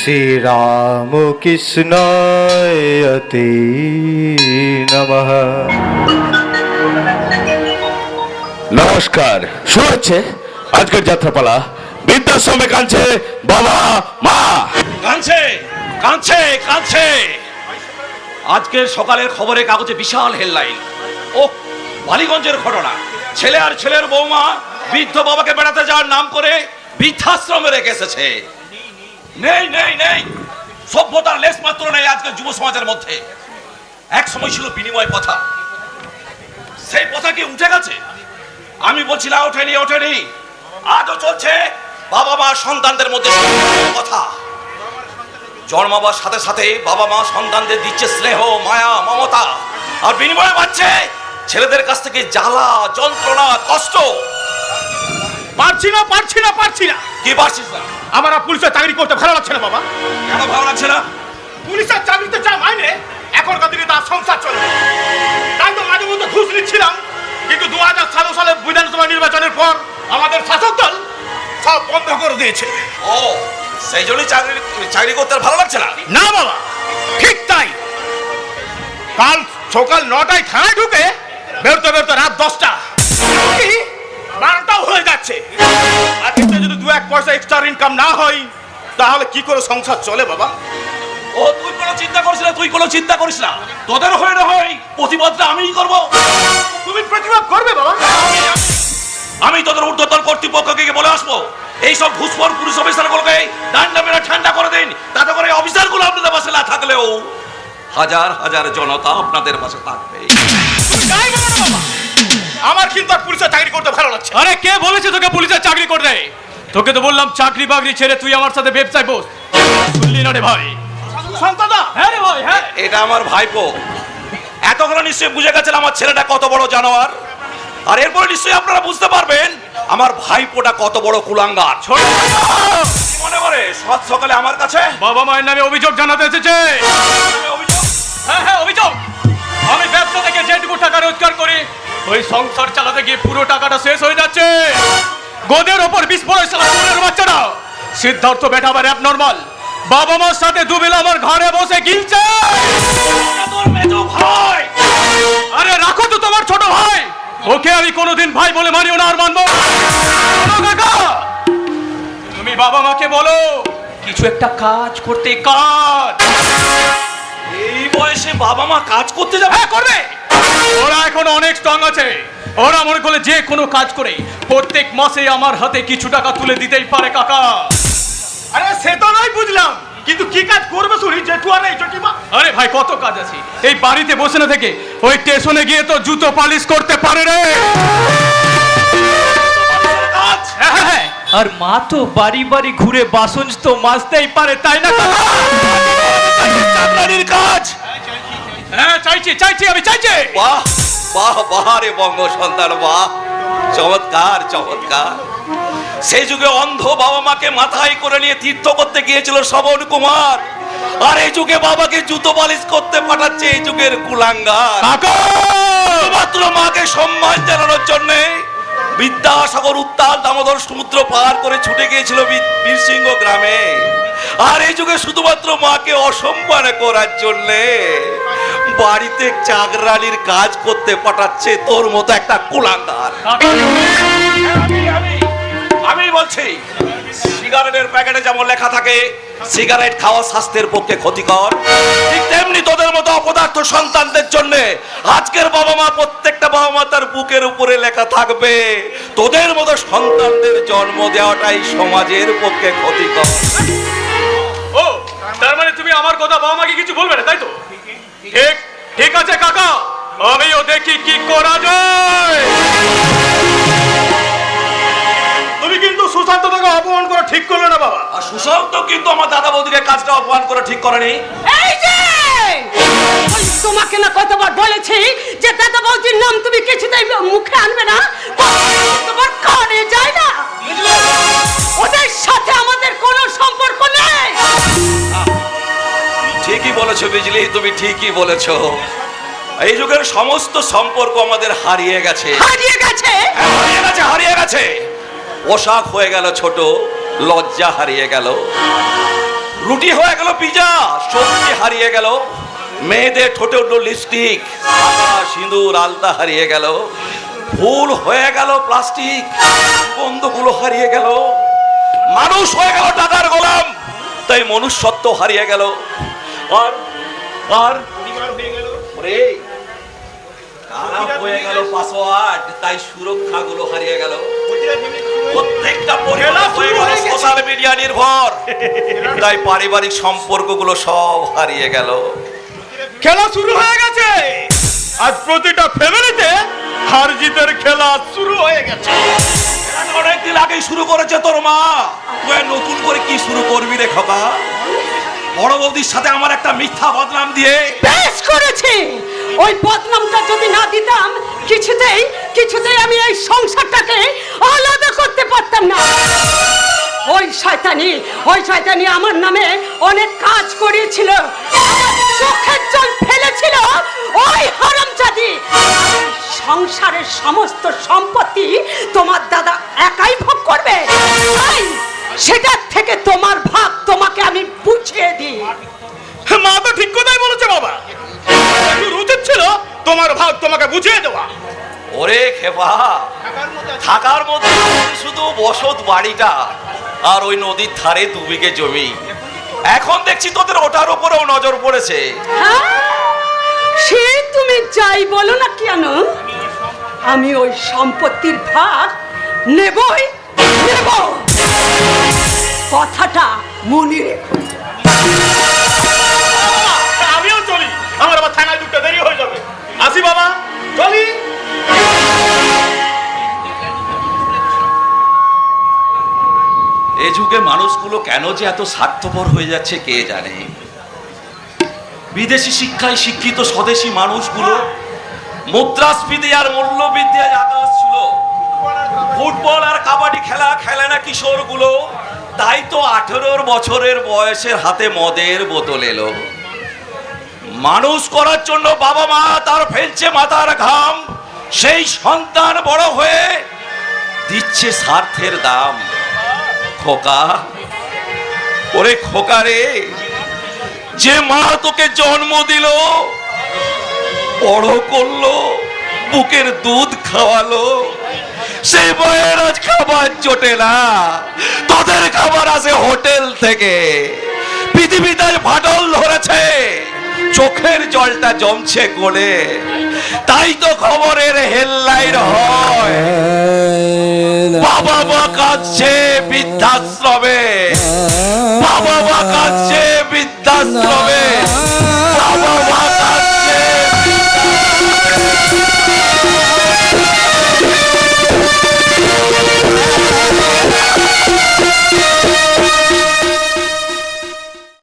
শ্রীরামকৃষ্ণয়তে নমঃ। নমস্কার শুরু হচ্ছে আজকের যাত্রাপালা বৃদ্ধাশ্রমে কাঁদছে বাবা মা। কাঁদছে কাঁদছে কাঁদছে। আজকের সকালের খবরে কাগজে বিশাল হেডলাইন ও বালিগঞ্জের ঘটনা। ছেলে আর ছেলের বৌমা বৃদ্ধ বাবাকে বেড়াতে যাওয়ার নাম করে বৃদ্ধাশ্রমে রেখে এসেছে। নেই নেই নেই। সভ্যতার লেশ মাত্র নেই আজকের যুব সমাজের মধ্যে। এক সময় ছিল বিনিময় কথা সেই কথা কি উঠে গেছে? আমি বলছি, না, ওঠেনি ওঠেনি। আজও চলছে। বাবা মা সন্তানদের মধ্যে কথা জন্মাবার সাথে সাথে বাবা মা সন্তানদের দিচ্ছে স্নেহ, মায়া, মমতা। আর বিনিময়ে পাচ্ছে ছেলেদের কাছ থেকে জ্বালা, যন্ত্রণা, কষ্ট। পারছি না পারছি না পারছি না। কি পারছিস না? আমার আর পুলিশের চাকরি করতে ভালো লাগছে না বাবা। কেন ভালো লাগছে না? পুলিশের চাকরিতে যা মাইনে এখনকার দিনে তার সংসার চলে তাই তো মাঝে মধ্যে ঘুষ নিচ্ছিলাম কিন্তু দু হাজার ষোলো সালে বিধানসভা নির্বাচনের পর আমাদের শাসক দল সব বন্ধ করে দিয়েছে। ও সেই জন্যই চাকরি চাকরি করতে ভালো লাগছে না? না বাবা ঠিক তাই। কাল সকাল নটায় থানায় ঢুকে বেরোতে বেরোতে রাত দশটা? বারোটাও হয়ে যাচ্ছে। আর এতে যদি দু এক পয়সা এক্সট্রা ইনকাম না হয় তাহলে কি করে সংসার চলে বাবা? ও তুই কোনো চিন্তা করিস না তুই কোনো চিন্তা করিস না। তোদের হয়ে না হয় প্রতিবাদটা আমিই করব। তুমি প্রতিবাদ করবে বাবা। আমি তোদের ঊর্ধ্বতন কর্তৃপক্ষকে গিয়ে বলে আসব এইসব ঘুষপর পুলিশ অফিসারগুলোকে ডান্ডা মেরে ঠান্ডা করে দিন। তাতে করে অফিসারগুলো আপনাদের পাশে না থাকলেও হাজার হাজার জনতা আপনাদের পাশে থাকবে। আমার কিন্তু আর পুলিশের চাকরি করতে ভালো লাগছে আরে কে বলেছে তোকে পুলিশের চাকরি করতে? তোকে তো বললাম চাকরি বাকরি ছেড়ে তুই আমার সাথে ব্যবসায় বস। শুনলি না রে ভাই? সন্তাদা হ্যাঁ রে ভাই হ্যাঁ। এটা আমার ভাইপো। এতগুলো নিশ্চয়ই বুঝে গেছেন আমার ছেলেটা কত বড় জানোয়ার। আর এরপরে নিশ্চয়ই আপনারা বুঝতে পারবেন আমার ভাইপোটা কত বড় কুলাঙ্গার। ছোট কি মনে করে? সৎ সকালে আমার কাছে? বাবা মায়ের নামে অভিযোগ জানাতে এসেছে। সংসার চালাতে গিয়ে পুরো টাকাটা শেষ হয়ে যাচ্ছে। গোদের ওপর পড়ে সালামের বাচ্চাটা সিদ্ধার্থ বেটা আবার নর্মাল বাবা মার সাথে দুবেলা আমার ঘরে বসে গিলছে। ভাই। আরে রাখো তো তোমার ছোট ভাই। ওকে আমি কোনোদিন ভাই বলে মানিও না আর মানবো কাকা তুমি বাবা মাকে বলো কিছু একটা কাজ করতে কাজ। এই বয়সে বাবা মা কাজ করতে যাবে? হ্যাঁ করবে। ওরা এখন অনেক স্ট্রং আছে। ওরা মনে করলে যে কোনো কাজ করে প্রত্যেক মাসে আমার হাতে কিছু টাকা তুলে দিতেই পারে কাকা। আরে সে তো নয় বুঝলাম। কিন্তু কি কাজ করবে শুনি আর এই জটিমা আরে ভাই কত কাজ আছে। এই বাড়িতে বসে না থেকে ওই স্টেশনে গিয়ে তো জুতো পালিশ করতে পারে রে। হ্যাঁ, হ্যাঁ, হ্যাঁ। আর মা তো বাড়ি বাড়ি ঘুরে বাসন তো মাজতেই পারে তাই না কাজ। হ্যাঁ চাইছি চাইছি আমি চাইছি। বাহ বাহ বাহ রে বঙ্গ সন্তান বাহ। চমৎকার চমৎকার। সেই যুগে অন্ধ বাবা মাকে মাথায় করে নিয়ে তীর্থ করতে গিয়েছিল শ্রবণ কুমার। আর এই যুগে বাবাকে জুতো পালিশ করতে পাঠাচ্ছে এই যুগের কুলাঙ্গার। মাত্র মাকে সম্মান জানানোর জন্য বিদ্যাসাগর উত্তাল দামোদর সমুদ্র পার করে ছুটে গিয়েছিল বীর- বীরসিংহ গ্রামে। আর এই যুগে শুধুমাত্র মাকে অসম্মান করার জন্যে বাড়িতে চাকরানির কাজ করতে পাঠাচ্ছে তোর মতো একটা কুলাঙ্গার। আমি আমি আমি বলছি সিগারেটের প্যাকেটে যেমন লেখা থাকে সিগারেট খাওয়া স্বাস্থ্যের পক্ষে ক্ষতিকর। ঠিক তেমনি তোদের মতো অপদার্থ সন্তানদের জন্য আজকের বাবা মা প্রত্যেকটা বাবা মা তার বুকের উপরে লেখা থাকবে তোদের মতো সন্তানদের জন্ম দেওয়াটাই সমাজের পক্ষে ক্ষতিকর। ও তার মানে তুমি আমার কথা বাবা মাকে কিছু বলবে না তাই তো? ঠিক। ঠিক আছে কাকা। আমিও দেখি কি করা যায়। তুমি কিন্তু সুশান্ত দাকে অপমান করা ঠিক করলে না বাবা। আর সুশান্ত কিন্তু আমার দাদা বৌদিকে কাজটা অপমান করা ঠিক করেনি। এই যে! তোমাকে না কতবার বলেছি যে দাদা বৌদির নাম তুমি কিছুতেই মুখে আনবে না। ঠিকই বলেছ বিজলি তুমি ঠিকই বলেছ। এই যুগের সমস্ত সম্পর্ক আমাদের হারিয়ে গেছে। হারিয়ে গেছে? হ্যাঁ, হারিয়ে গেছে হারিয়ে গেছে। পোশাক হয়ে গেল ছোট লজ্জা হারিয়ে গেল। রুটি হয়ে গেল পিজা সবজি হারিয়ে গেল। মেয়েদের ঠোঁটে উঠল লিপস্টিক সাদা সিঁদুর আলতা হারিয়ে গেল। ফুল হয়ে গেল প্লাস্টিক বন্ধুগুলো হারিয়ে গেল। মানুষ হয়ে গেল টাকার গোলাম তাই মনুষ্যত্ব হারিয়ে গেল। আর আর ওরে, খারাপ হয়ে গেল পাসওয়ার্ড তাই সুরক্ষাগুলো হারিয়ে গেল। প্রত্যেকটা পরিবার হয়ে গেল সোশ্যাল মিডিয়া নির্ভর। তাই পারিবারিক সম্পর্কগুলো সব হারিয়ে গেল। খেলা শুরু হয়ে গেছে। আজ প্রতিটা ফ্যামিলিতে হার জিতের খেলা শুরু হয়ে গেছে। অনেকদিন আগেই শুরু করেছে তোর মা। তুই নতুন করে কি শুরু করবি রে খোকা? বড় বৌদির সাথে আমার একটা মিথ্যা বদনাম দিয়ে বেশ করেছি। ওই বদনামটা যদি না দিতাম, কিছুতেই কিছুতেই আমি এই সংসারটাকে আলাদা করতে পারতাম না। ওই শয়তানি ওই শয়তানি আমার নামে অনেক কাজ করিয়েছিল। চোখের জল ফেলেছিল ওই হারামজাদি। সংসারের সমস্ত সম্পত্তি তোমার দাদা একাই ভোগ করবে। তাই সেটার থেকে তোমার ভাগ তোমাকে আমি বুঝিয়ে দিই। মা তো ঠিক কথাই বলেছে বাবা। উচিত ছিল তোমার ভাগ তোমাকে বুঝিয়ে দেওয়া। ওরে খেপা থাকার মধ্যে শুধু বসত বাড়িটা আর ওই নদীর ধারে দু বিঘে জমি। এখন দেখছি তোদের ওটার উপরেও নজর পড়েছে। হ্যাঁ? সে তুমি যাই বলো না কেন আমি ওই সম্পত্তির ভাগ নেবই নেব কথাটা মনে রেখো। আমিও চলি। আমার আবার থানায় ঢুকতে দেরি হয়ে যাবে। আসি বাবা চলি। এ যুগে মানুষগুলো কেন যে এত স্বার্থপর হয়ে যাচ্ছে কে জানে? বিদেশি শিক্ষায় শিক্ষিত স্বদেশি মানুষগুলো মুদ্রাস্ফীতি আর মূল্যবৃদ্ধি আকাশ ছিল। ফুটবল আর কাবাডি খেলা খেলে না কিশোরগুলো? তাই তো আঠেরোর বছরের বয়সের হাতে মদের বোতল এলো। মানুষ করার জন্য বাবা মা তার ফেলছে মাথার ঘাম, সেই সন্তান বড় হয়ে দিচ্ছে স্বার্থের দাম। খোকা, ওরে খোকা রে, যে মা তোকে জন্ম দিল, বড় করল, বুকের দুধ খাওয়ালো। সেই বয়ের আজ খাবার জোটে না। তোদের খাবার আসে হোটেল থেকে। পৃথিবীতে ফাটল ধরেছে। চোখের জলটা জমছে কোলে তাই তো খবরের হেডলাইন হয়। বাবা মা কাঁদছে বৃদ্ধাশ্রমে। বাবা মা কাঁদছে বৃদ্ধাশ্রমে।